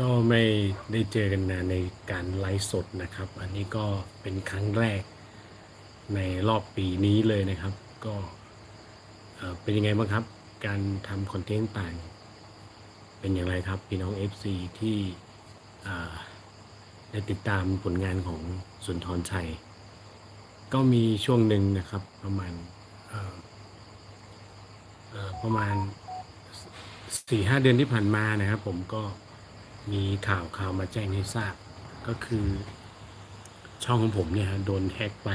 ก็ไม่ได้เจอกันนานในการไลฟ์สดนะครับ อันนี้ก็เป็นครั้งแรกในรอบปีนี้เลยนะครับ ก็เป็นยังไงบ้างครับ การทำคอนเทนต์ต่าง เป็นอย่างไรครับพี่น้อง FC ที่อ่ได้ติดตามผลงานของสุนทรชัย ก็มีช่วงหนึ่งนะครับประมาณประมาณสี่ห้าเดือนที่ผ่านมานะครับ ผมก็ มีข่าวข่าวมาแจ้งให้ทราบ ก็คือช่องของผมเนี่ยฮะโดนแฮ็กไป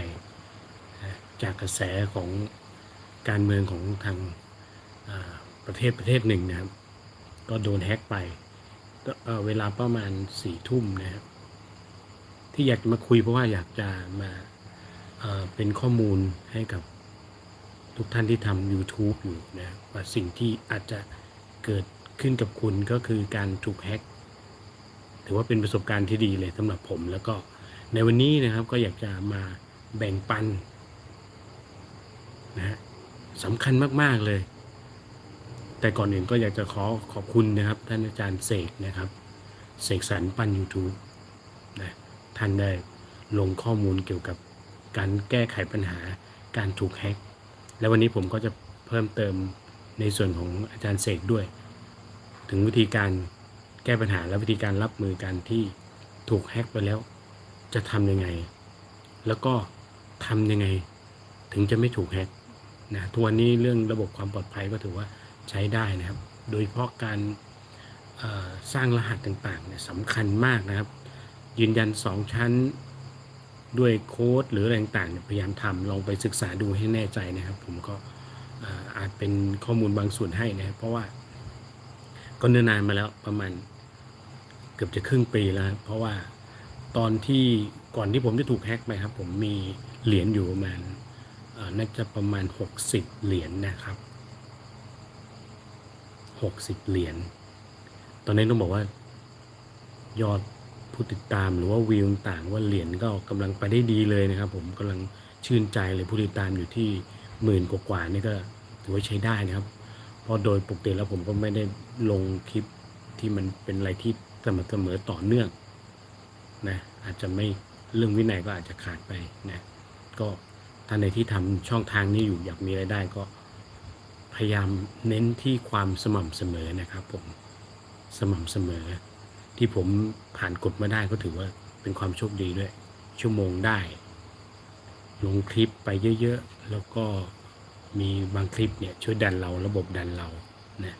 จากกระแสของการเมืองของทางประเทศประเทศหนึ่งนะครับ ก็โดนแฮ็กไปก็เวลาประมาณสี่ทุ่มนะครับที่อยากจะมาคุยเพราะว่าอยากจะมาเอ่อเป็นข้อมูลให้กับทุกท่านที่ทำ YouTube อยู่นะว่าสิ่งที่อาจจะเกิดขึ้นกับคุณก็คือการถูกแฮ็ก ถือว่าเป็นประสบการณ์ที่ดีเลยสำหรับผม แล้วก็ในวันนี้นะครับก็อยากจะมาแบ่งปันนะฮะสำคัญมาก ๆเลย แต่ก่อนอื่นก็อยากจะขอขอบคุณนะครับ ท่านอาจารย์เสกนะครับเสกสรรปัน YouTube นะท่านได้ลงข้อมูลเกี่ยวกับการแก้ไขปัญหาการถูกแฮ็ก และวันนี้ผมก็จะเพิ่มเติมในส่วนของอาจารย์เสกด้วย ถึงวิธีการ แก้ปัญหาและวิธีการรับมือการที่ถูกแฮ็กไปแล้ว จะทำยังไง แล้วก็ทำยังไงถึงจะไม่ถูกแฮ็กนะทุกวันนี้เรื่องระบบความปลอดภัยก็ถือว่าใช้ได้นะครับ โดยเฉพาะการสร้างรหัสต่างๆเนี่ยสำคัญมากนะครับ ยืนยัน 2 ชั้นด้วยโค้ดหรืออะไรต่างๆพยายามทำลองไปศึกษาดูให้แน่ใจนะครับ ผมก็อ่ออาจเป็นข้อมูลบางส่วนให้นะครับเพราะว่าก็เนิ่นนานมาแล้วประมาณ เกือบจะครึ่งปีแล้ว เพราะว่าตอนที่ก่อนที่ผมจะถูกแฮ็กไปครับ ผมมีเหรียญอยู่ประมาณน่าจะประมาณ 60 เหรียญนะครับ 60 เหรียญ ตอนนี้ต้องบอกว่า ยอดผู้ติดตามหรือว่าวิวต่างว่าเหรียญก็กำลังไปได้ดีเลยนะครับ ผมกำลังชื่นใจเลยผู้ติดตามอยู่ที่หมื่นกว่าๆนี่ก็ถือว่าใช้ได้นะครับ เพราะโดยปกติแล้วผมก็ไม่ได้ลงคลิปที่มันเป็นอะไรที่ สม่ำเสมอต่อเนื่องนะอาจจะไม่เรื่องวินัยก็อาจจะขาดไปนะก็ท่านในที่ทำช่องทางนี้อยู่อยากมีรายได้ก็พยายามเน้นที่ความสม่ำเสมอนะครับผมสม่ำเสมอ ที่ผมผ่านกฎมาได้ก็ถือว่าเป็นความโชคดีด้วย ชั่วโมงได้ ลงคลิปไปเยอะๆ แล้วก็มีบางคลิปเนี่ยช่วยดันเราระบบดันเรานะ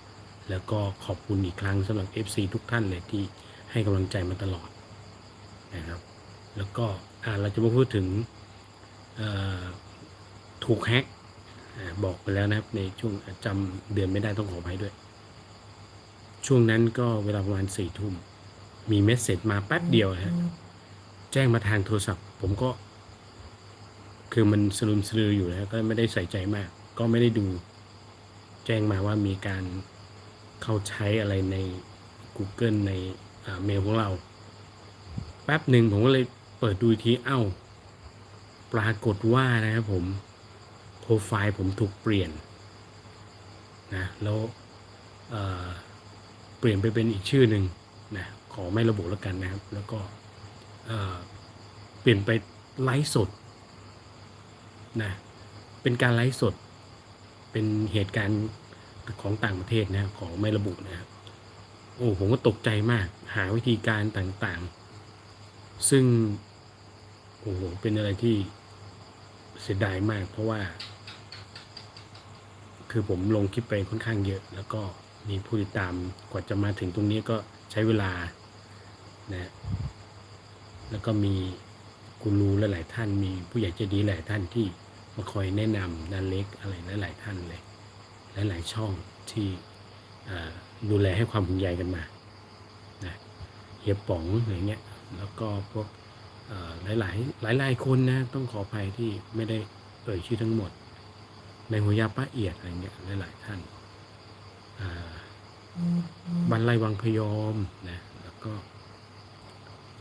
แล้วก็ขอบคุณอีกครั้งสำหรับ FC ทุกท่านเลยที่ให้กำลังใจมาตลอดนะครับ แล้วก็อ่าเราจะมาพูดถึงเอ่อถูกแฮ็กอ่าบอกไปแล้วนะครับในช่วงจำเดือนไม่ได้ต้องขออภัยด้วย ช่วงนั้นก็เวลาประมาณสี่ทุ่ม มีเมสเซจมาแป๊บเดียวฮะแจ้งมาทางโทรศัพท์ ผมก็ คือมันสลุมสลืออยู่แล้วก็ไม่ได้ใส่ใจมาก ก็ไม่ได้ดู แจ้งมาว่ามีการ เข้าใช้อะไรใน Google ในเมลของเรา แป๊บหนึ่งผมก็เลยเปิดดูทีเอ้า ปรากฏว่านะครับผมโปรไฟล์ผมถูกเปลี่ยนนะแล้วเเปลี่ยนไปเป็นอีกชื่อหนึ่งนะขอไม่ระบุแล้วกันนะครับ แล้วก็เปลี่ยนไปไลฟ์สดนะเป็นการไลฟ์สดเป็นเหตุการณ์ ของต่างประเทศนะขอไม่ระบุนะครับโอ้ผมก็ตกใจมาก หาวิธีการต่างๆ ซึ่งโอ้โหเป็นอะไรที่เสียดายมาก เพราะว่า คือผมลงคลิปไปค่อนข้างเยอะ แล้วก็มีผู้ติดตามกว่าจะมาถึงตรงนี้ก็ใช้เวลานะแล้วก็มีกูรูหลายๆท่าน มีผู้ใหญ่ใจดีหลายท่านที่มาคอยแนะนำนันเล็กอะไรหลายๆท่านเลย หลาย ๆ ช่องที่ดูแลให้ความห่วงใยกันมานะเฮียป๋องอย่างเงี้ยแล้วก็พวกเอ่อหลาย ๆ หลายๆคนนะต้องขออภัยที่ไม่ได้เอ่ยชื่อทั้งหมด ในหัวยาป้าเอียดอะไรเงี้ยหลาย ๆ ท่านอ่าบันไลวังพยอมนะแล้วก็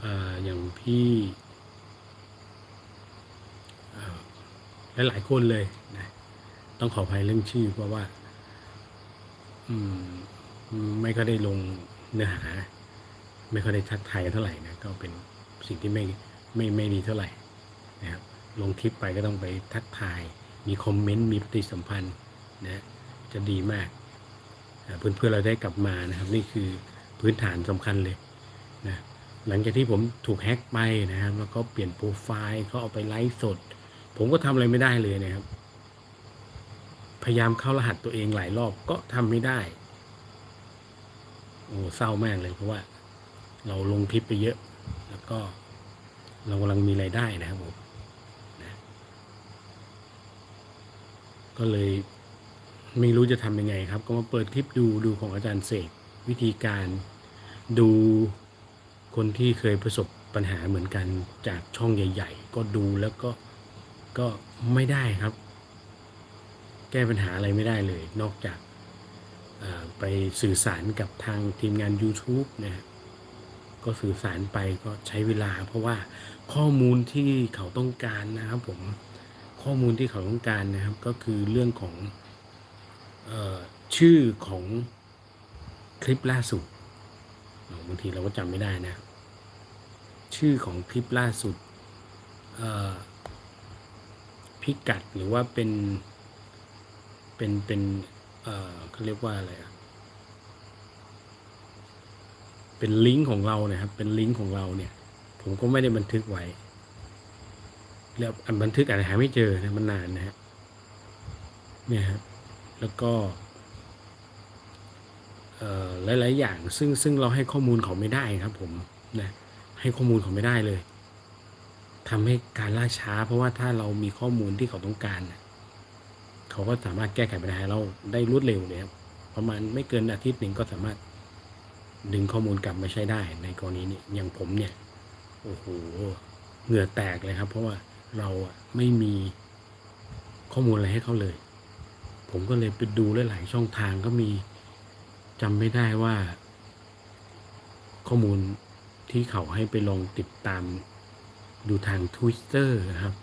ออย่างพี่เอ่อหลายๆคนเลยนะต้องขออภัยเรื่องชื่อเพราะว่า อืม ไม่ก็ได้ลงเนื้อหา ไม่ค่อยได้ทักทายเท่าไหร่นะก็เป็นสิ่งที่ไม่ไม่ไม่ดีเท่าไหร่นะครับลงคลิปไปก็ต้องไปทักทาย มีคอมเมนต์มีปฏิสัมพันธ์นะจะดีมากอ่าเพื่อนๆเราได้กลับมานะครับ นี่คือพื้นฐานสำคัญเลยนะหลังจากที่ผมถูกแฮ็กไปนะครับ แล้วก็เปลี่ยนโปรไฟล์เขาเอาไปไลฟ์สด ผมก็ทำอะไรไม่ได้เลยนะครับ พยายามเข้ารหัสตัวเองหลายรอบก็ทำไม่ได้ โอ้เศร้ามากเลยเพราะว่า เราลงคลิปไปเยอะ แล้วก็เรากำลังมีรายได้นะครับผมนะก็เลยไม่รู้จะทำยังไงครับ ก็มาเปิดคลิปดูดูของอาจารย์เสกวิธีการดูคนที่เคยประสบปัญหาเหมือนกันจากช่องใหญ่ ๆ ก็ดูแล้วก็ก็ไม่ได้ครับ แก้ปัญหาอะไรไม่ได้เลย นอกจากไปสื่อสารกับทางทีมงาน YouTube นะฮะก็สื่อสารไปก็ใช้เวลา เพราะว่าข้อมูลที่เขาต้องการนะครับผมข้อมูลที่เขาต้องการนะครับก็คือเรื่องของออชื่อของคลิปล่าสุดบางทีเราก็จำไม่ได้นะ ชื่อของคลิปล่าสุดพิกัดหรือว่าเป็น เป็นเป็นเอ่อเขาเรียกว่าอะไรอะเป็นลิงก์ของเราเนี่ยครับ เป็นลิงก์ของเราเนี่ย ผมก็ไม่ได้บันทึกไว้ แล้วอันบันทึกอาจจะหาไม่เจอนะมันนานนะฮะเนี่ยครับแล้วก็เอ่อหลาย ๆ อย่างซึ่งซึ่งเราให้ข้อมูลเขาไม่ได้ครับผมนะให้ข้อมูลเขาไม่ได้เลยทำให้การล่าช้า เพราะว่าถ้าเรามีข้อมูลที่เขาต้องการน่ะ เขาก็สามารถแก้ไขปัญหาให้เราได้รวดเร็วเลยครับประมาณไม่เกินอาทิตย์หนึ่งก็สามารถดึงข้อมูลกลับมาใช้ได้ในกรณีนี้อย่างผมเนี่ยโอ้โหเหงื่อแตกเลยครับ เพราะว่าเราไม่มีข้อมูลอะไรให้เขาเลย ผมก็เลยไปดูหลายๆช่องทางก็มีจำไม่ได้ว่า ข้อมูลที่เขาให้ไปลองติดตามดูทาง Twitter นะครับ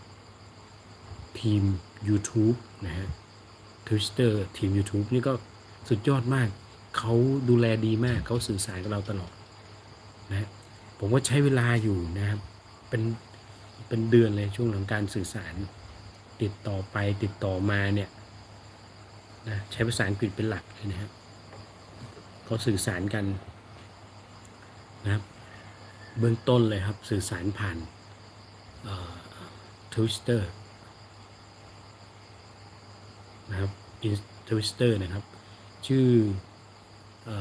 ทีม YouTube นะฮะ Twitter ทีม YouTube นี่ก็สุดยอดมาก เขาดูแลดีมาก เขาสื่อสารกับเราตลอดนะผมก็ใช้เวลาอยู่นะครับ เป็นเป็นเดือนเลยช่วงหลังการสื่อสาร ติดต่อไปติดต่อมาเนี่ยนะใช้ภาษาอังกฤษเป็นหลักเลยนะครับเขาสื่อสารกันนะครับ เบื้องต้นเลยครับสื่อสารผ่านทวิสเตอร์นะครับ ทวิสเตอร์นะครับ ชื่ออ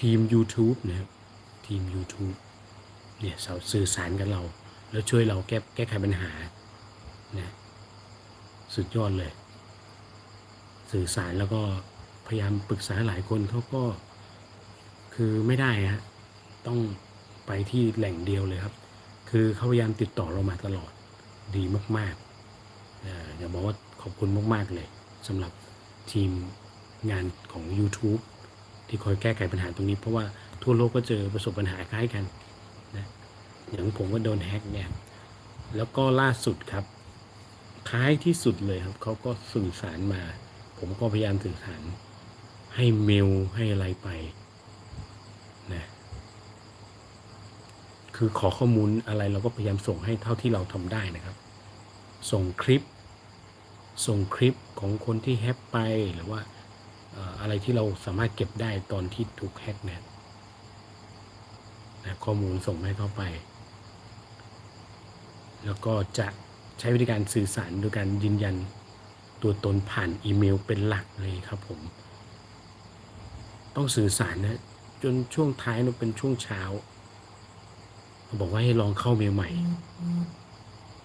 ทีม YouTube นะครับทีม YouTube เนี่ยเขาสื่อสารกับเรา แล้วช่วยเราแก้แก้ไขปัญหานะสุดยอดเลย สื่อสารแล้วก็พยายามปรึกษาหลายคนเขาก็คือไม่ได้ฮะต้องไปที่แหล่งเดียวเลยครับ คือเขาพยายามติดต่อเรามาตลอดดีมาก ๆ อ่ออยากบอกว่าขอบคุณมาก ๆ เลยสำหรับทีมงานของ YouTube ที่คอยแก้ไขปัญหาตรงนี้ เพราะว่าทั่วโลกก็เจอประสบปัญหาคล้ายกันนะอย่างผมก็โดนแฮกเนี่ยแล้วก็ล่าสุดครับท้ายที่สุดเลยครับเขาก็สื่อสารมา ผมก็พยายามสื่อสาร ให้เมลให้อะไรไปนะคือขอข้อมูลอะไรเราก็พยายามส่งให้เท่าที่เราทำได้นะครับ ส่งคลิป ส่งคลิปของคนที่แฮกไปหรือว่าอะไรที่เราสามารถเก็บได้ตอนที่ถูกแฮกเนี่ยนะข้อมูลส่งให้เข้าไป แล้วก็จะใช้วิธีการสื่อสารโดยการยืนยันตัวตนผ่านอีเมลเป็นหลักเลยครับผม ต้องสื่อสารนะ จนช่วงท้ายนะเป็นช่วงเช้าเขาบอกว่าให้ลองเข้าเมลใหม่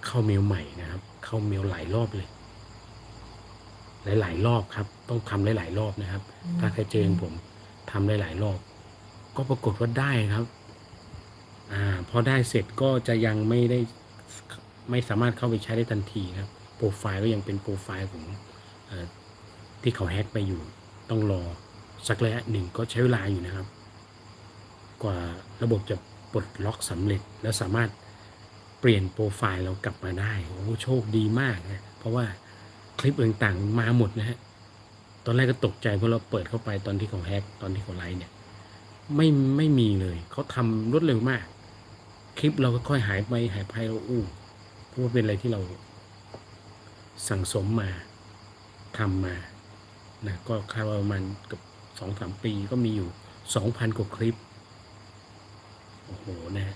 เข้าเมลใหม่นะครับ เข้าเมลหลายรอบเลย หลาย ๆ รอบครับ ต้องทำหลาย ๆ รอบนะครับ ถ้าใครเจออย่างผมทำหลาย ๆ รอบ ก็ปรากฏว่าได้ครับ อ่า พอได้เสร็จก็จะยังไม่ได้ไม่สามารถเข้าไปใช้ได้ทันทีครับโปรไฟล์ก็ยังเป็นโปรไฟล์ของเออที่เขาแฮ็กไปอยู่ ต้องรอสักระยะหนึ่งก็ใช้เวลาอยู่นะครับ กว่าระบบจะปลดล็อกสำเร็จแล้วสามารถเปลี่ยนโปรไฟล์เรากลับมาได้ โอ้โหโชคดีมากนะ เพราะว่า คลิปต่างๆ มาหมดนะฮะ ตอนแรกก็ตกใจเพราะเราเปิดเข้าไปตอนที่เขาแฮกตอนที่เขาไลฟ์เนี่ยไม่ไม่มีเลย เขาทำรวดเร็วมาก คลิปเราก็ค่อยหายไปหายไปเราอู้เพราะว่าเป็นอะไรที่เราสั่งสมมาทำมานะก็คาดว่าประมาณเกับสองสามปีก็มีอยู่สองพันกว่าคลิป โอ้โหนะ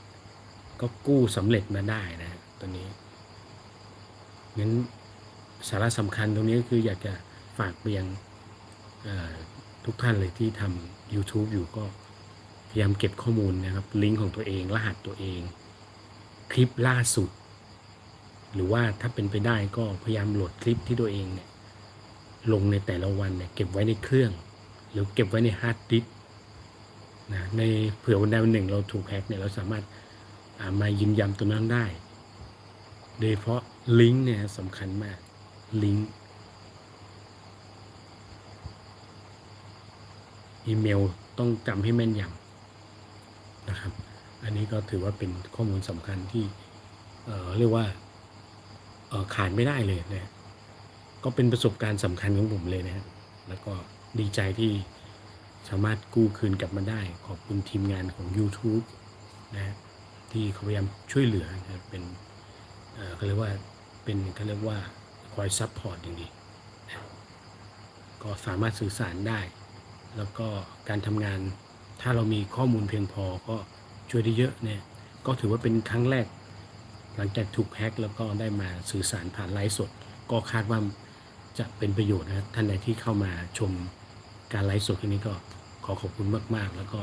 ก็กู้สำเร็จมาได้นะฮะตัวนี้งั้น สาระสำคัญตรงนี้ก็คืออยากจะฝากไปยังทุกท่านเลยที่ทำ YouTube อยู่ก็พยายามเก็บข้อมูลนะครับ ลิงก์ของตัวเอง รหัสตัวเอง คลิปล่าสุด หรือว่าถ้าเป็นไปได้ก็พยายามโหลดคลิปที่ตัวเองเนี่ยลงในแต่ละวันเนี่ยเก็บไว้ในเครื่อง หรือเก็บไว้ในฮาร์ดดิสก์นะในเผื่อวันใดวันหนึ่งเราถูกแฮกเนี่ยเราสามารถามายืนยันตัวนั้นได้ โดยเฉพาะลิงก์เนี่ยสำคัญมาก ลิงก์อีเมลต้องจำให้แม่นยำนะครับ อันนี้ก็ถือว่าเป็นข้อมูลสำคัญที่เเรียกว่าขาดไม่ได้เลยนะก็เป็นประสบการณ์สำคัญของผมเลยนะแล้วก็ดีใจที่สามารถกู้คืนกลับมาได้ ขอบคุณทีมงานของ YouTube นะที่เขาพยายามช่วยเหลือนะเป็นเอ่อเขาเรียกว่าเป็นเขาเรียกว่า คอยซัพพอร์ตอย่างดีก็สามารถสื่อสารได้ แล้วก็การทำงานถ้าเรามีข้อมูลเพียงพอก็ช่วยได้เยอะเนี่ยก็ถือว่าเป็นครั้งแรก หลังจากถูกแฮ็กแล้วก็ได้มาสื่อสารผ่านไลฟ์สด ก็คาดว่าจะเป็นประโยชน์นะครับท่านใดที่เข้ามาชมการไลฟ์สดที่นี้ก็ขอขอบคุณมาก ๆ แล้วก็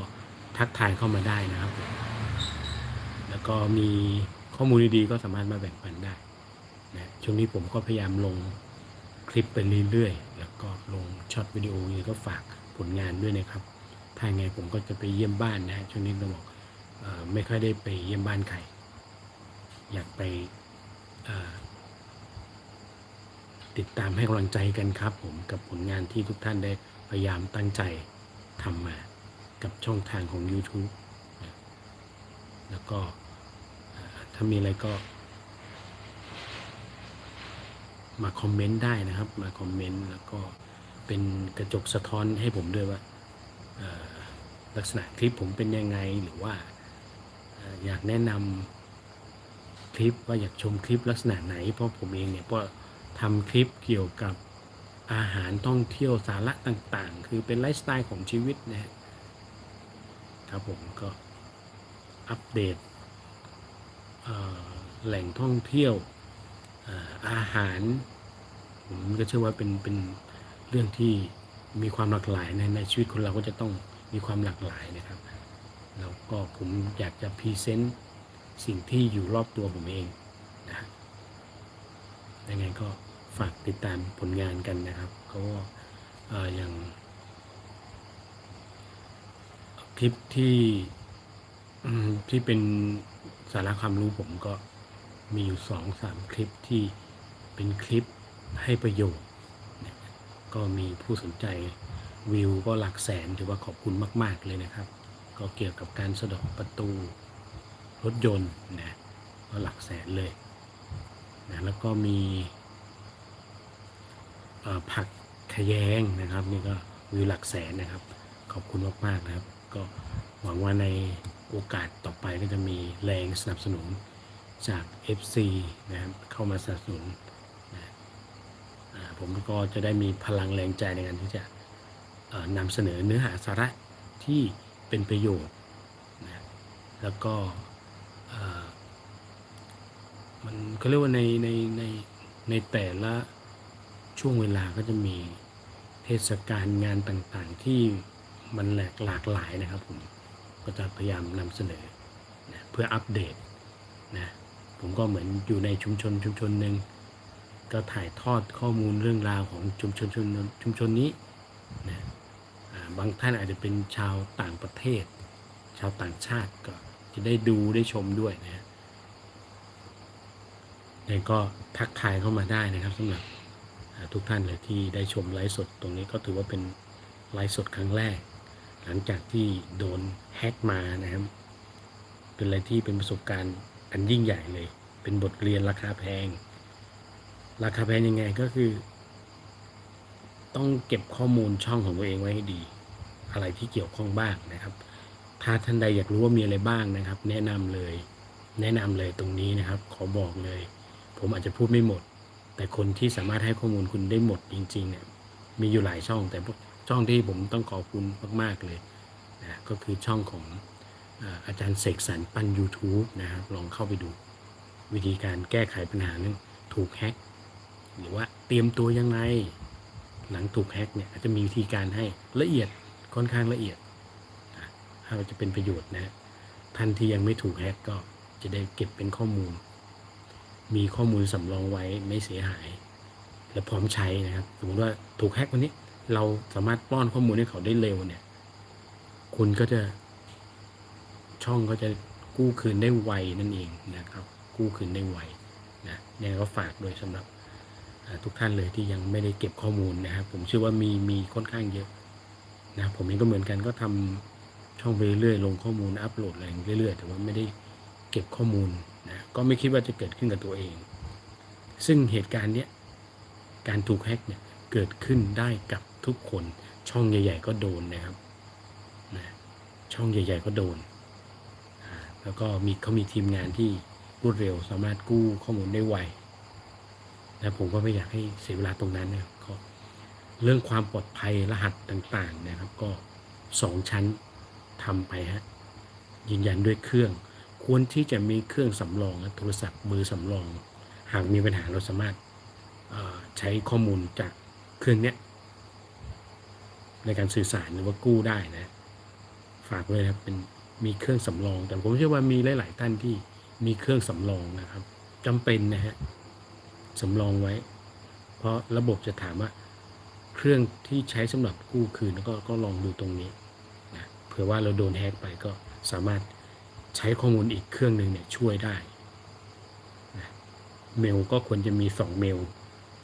ทักทายเข้ามาได้นะครับ แล้วก็มีข้อมูลดีๆก็สามารถมาแบ่งปันได้ นะช่วงนี้ผมก็พยายามลงคลิปไปเรื่อยๆ แล้วก็ลงช็อตวิดีโอนี้ก็ฝากผลงานด้วยนะครับถ้าไงผมก็จะไปเยี่ยมบ้านนะฮะช่วงนี้ต้องบอกออไม่ค่อยได้ไปเยี่ยมบ้านใครอยากไปติดตามให้กำลังใจกันครับผมกับผลงานที่ทุกท่านได้พยายามตั้งใจทำมากับช่องทางของ YouTube แล้วก็ถ้ามีอะไรก็ มาคอมเมนต์ได้นะครับ มาคอมเมนต์แล้วก็เป็นกระจกสะท้อนให้ผมด้วยว่าลักษณะคลิปผมเป็นยังไงหรือว่าอยากแนะนำคลิปว่าอยากชมคลิปลักษณะไหน เพราะผมเองเนี่ยก็ทำคลิปเกี่ยวกับอาหารท่องเที่ยวสาระต่างๆ คือเป็นไลฟ์สไตล์ของชีวิตนะครับผมก็อัปเดตแหล่งท่องเที่ยว อาหาร ผมก็เชื่อว่าเป็นเป็นเรื่องที่มีความหลากหลายในในชีวิตคนเราก็จะต้องมีความหลากหลายนะครับแล้วก็ผมอยากจะพรีเซนต์สิ่งที่อยู่รอบตัวผมเองนะฮะยังไงก็ฝากติดตามผลงานกันนะครับก็เอ่ออย่างคลิปที่ที่เป็นสาระความรู้ผมก็ มีอยู่สองสามคลิปที่เป็นคลิปให้ประโยชน์ ก็มีผู้สนใจวิวก็หลักแสนถือว่าขอบคุณมาก ๆ เลยนะครับ ก็เกี่ยวกับการสะดอกประตูรถยนต์นะก็หลักแสนเลยนะแล้วก็มีผักขยงนะครับนี่ก็วิวหลักแสนนะครับ ขอบคุณมากๆนะครับ ก็หวังว่าในโอกาสต่อไปก็จะมีแรงสนับสนุน จาก FC นะครับเข้ามาสนับสนุนนะผมก็จะได้มีพลังแรงใจในการที่จะนำเสนอเนื้อหาสาระที่เป็นประโยชน์นะแล้วก็มันเขาเรียกว่าในในในในแต่ละช่วงเวลาก็จะมีเทศกาลงานต่างๆ ที่มันหลากหลากหลายนะครับผมก็จะพยายามนำเสนอนะเพื่ออัปเดตนะ ผมก็เหมือนอยู่ในชุมชนชุมชนหนึ่งก็ถ่ายทอดข้อมูลเรื่องราวของชุมชนชุมชนชุมชนนี้นะบางท่านอาจจะเป็นชาวต่างประเทศ ชาวต่างชาติก็จะได้ดูได้ชมด้วยนะฮะยังก็ทักทายเข้ามาได้นะครับสำหรับทุกท่านเลยที่ได้ชมไลฟ์สดตรงนี้ก็ถือว่าเป็นไลฟ์สดครั้งแรก หลังจากที่โดนแฮกมานะครับ เป็นอะไรที่เป็นประสบการณ์ อันยิ่งใหญ่เลย เป็นบทเรียนราคาแพง ราคาแพงยังไงก็คือ ต้องเก็บข้อมูลช่องของตัวเองไว้ให้ดี อะไรที่เกี่ยวข้องบ้างนะครับ ถ้าท่านใดอยากรู้ว่ามีอะไรบ้างนะครับ แนะนำเลย แนะนำเลยตรงนี้นะครับ ขอบอกเลย ผมอาจจะพูดไม่หมด แต่คนที่สามารถให้ข้อมูลคุณได้หมดจริงๆเนี่ยมีอยู่หลายช่องแต่ช่องที่ผมต้องขอบคุณมาก ๆเลยนะก็คือช่องของ อาจารย์เสกสรรปั้น YouTube นะครับลองเข้าไปดูวิธีการแก้ไขปัญหาเรื่องถูกแฮ็กหรือว่าเตรียมตัวยังไง หลังถูกแฮ็กเนี่ยอาจจะมีวิธีการให้ละเอียดค่อนข้างละเอียดถ้าจะเป็นประโยชน์นะท่านที่ยังไม่ถูกแฮ็กก็จะได้เก็บเป็นข้อมูล มีข้อมูลสำรองไว้ไม่เสียหาย และพร้อมใช้นะครับสมมติว่าถูกแฮ็กวันนี้ เราสามารถป้อนข้อมูลให้เขาได้เร็วเนี่ย คุณก็จะ ช่องก็จะกู้คืนได้ไวนั่นเองนะครับ กู้คืนได้ไวนะยังก็ฝากโดยสำหรับทุกท่านเลยที่ยังไม่ได้เก็บข้อมูลนะครับ ผมเชื่อว่ามีมีค่อนข้างเยอะนะผมเองก็เหมือนกันก็ทำช่องไปเรื่อยๆลงข้อมูลอัปโหลดอะไรเรื่อยๆแต่ว่าไม่ได้เก็บข้อมูลนะก็ไม่คิดว่าจะเกิดขึ้นกับตัวเอง ซึ่งเหตุการณ์เนี้ยการถูกแฮ็กเนี่ยเกิดขึ้นได้กับทุกคนช่องใหญ่ ๆ ก็โดนนะครับนะช่องใหญ่ ๆ ก็โดน แล้วก็มีเขามีทีมงานที่รวดเร็วสามารถกู้ข้อมูลได้ไวและผมก็ไม่อยากให้เสียเวลาตรงนั้นนะก็เรื่องความปลอดภัยรหัสต่างๆนะครับ ก็สองชั้นทำไปฮะยืนยันด้วยเครื่อง ควรที่จะมีเครื่องสำรองโทรศัพท์มือสำรอง หากมีปัญหาเราสามารถใช้ข้อมูลจากเครื่องเนี้ยในการสื่อสารหรือว่ากู้ได้นะ ฝากเลยนะครับเป็น มีเครื่องสำรอง แต่ผมเชื่อว่ามีหลาย ๆ ท่านที่มีเครื่องสำรองนะครับจำเป็นนะฮะสำรองไว้ เพราะระบบจะถามว่าเครื่องที่ใช้สำหรับกู้คืนก็ก็ลองดูตรงนี้นะเผื่อว่าเราโดนแฮกไปก็สามารถใช้ข้อมูลอีกเครื่องหนึ่งเนี่ยช่วยได้นะเมลก็ควรจะมี 2 เมล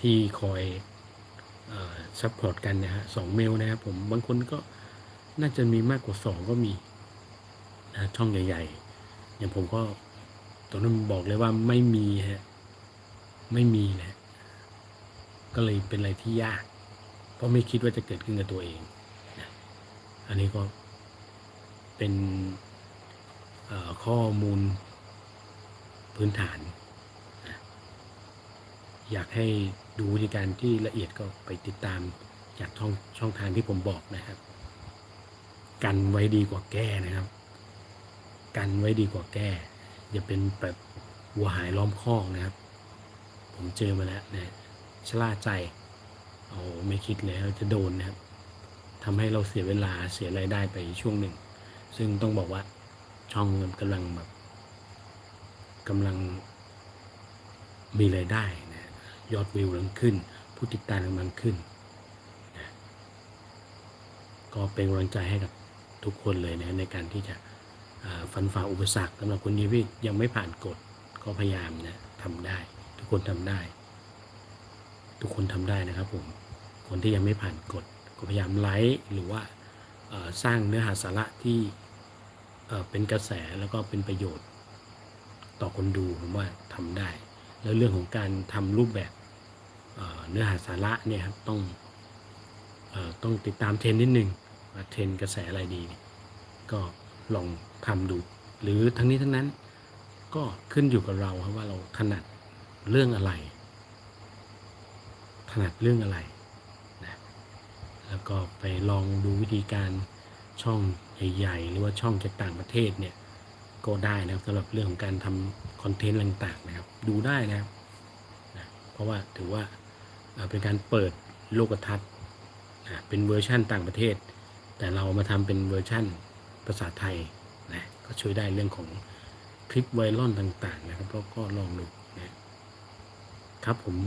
ที่คอยซัพพอร์ตกันนะฮะสองเมลนะครับผมบางคนก็น่าจะมีมากกว่าสองก็มี ช่องใหญ่ ๆ อย่างผมก็ตอนนั้นบอกเลยว่าไม่มีฮะไม่มีนะก็เลยเป็นอะไรที่ยาก เพราะไม่คิดว่าจะเกิดขึ้นกับตัวเองนะอันนี้ก็เป็นข้อมูลพื้นฐานนะอยากให้ดูวิธีการที่ละเอียดก็ไปติดตามจากช่องช่องทางที่ผมบอกนะครับ กันไว้ดีกว่าแก้นะครับ กันไว้ดีกว่าแก้ อย่าเป็นแบบวัวหายล้อมคอกนะครับ ผมเจอมาแล้วนะชล่าใจโอ้ไม่คิดเลยจะโดนนะครับทำให้เราเสียเวลาเสียรายได้ไปช่วงหนึ่ง ซึ่งต้องบอกว่าช่องมันกำลังแบบกำลังมีรายได้นะยอดวิวกำลังขึ้น ผู้ติดตามกำลังขึ้นก็เป็นกำลังใจให้กับทุกคนเลยนะในการที่จะ ฟันฝ่าอุปสรรคสำหรับคนที่ยังไม่ผ่านกฎก็พยายามนะทำได้ ทุกคนทำได้ ทุกคนทำได้นะครับผมคนที่ยังไม่ผ่านกฎก็พยายามไลค์หรือว่าสร้างเนื้อหาสาระที่เป็นกระแสแล้วก็เป็นประโยชน์ ต่อคนดูผมว่าทำได้ แล้วเรื่องของการทำรูปแบบเนื้อหาสาระเนี่ยครับต้องอต้องติดตามเทรนด์นิดนึงเทรนด์กระแสอะไรดี ก็ ลองทำดู หรือทั้งนี้ทั้งนั้นก็ขึ้นอยู่กับเราครับว่าเราถนัดเรื่องอะไร ถนัดเรื่องอะไรนะแล้วก็ไปลองดูวิธีการช่องใหญ่ๆหรือว่าช่องจากต่างประเทศเนี่ยก็ได้นะครับสำหรับเรื่องของการทำคอนเทนต์ต่างๆนะครับ ดูได้นะครับนะเพราะว่าถือว่าเป็นการเปิดโลกทัศน์เป็นเวอร์ชั่นต่างประเทศ แต่เรามาทำเป็นเวอร์ชั่น ภาษาไทยนะก็ช่วยได้เรื่องของคลิปไวรัลต่างๆนะครับก็ก็ลองดูนะครับผม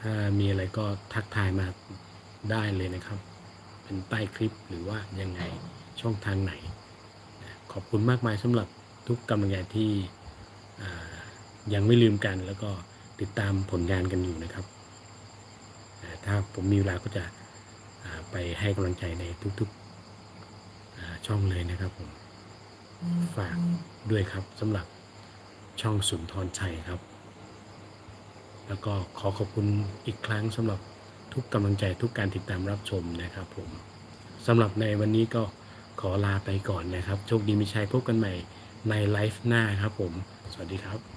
ถ้ามีอะไรก็ทักทายมาได้เลยนะครับ เป็นใต้คลิปหรือว่ายังไงช่องทางไหนนะขอบคุณมากมายสำหรับทุกกำลังใจที่ยังไม่ลืมกัน แล้วก็ติดตามผลงานกันอยู่นะครับ ถ้าผมมีเวลาก็จะไปให้กำลังใจในทุก ๆ ช่องเลยนะครับผม ฝากด้วยครับสำหรับช่องสุนทรชัยครับ แล้วก็ขอขอบคุณอีกครั้งสำหรับทุกกำลังใจทุกการติดตามรับชมนะครับผมสำหรับในวันนี้ก็ขอลาไปก่อนนะครับ โชคดีมีชัยพบกันใหม่ในไลฟ์หน้าครับผม สวัสดีครับ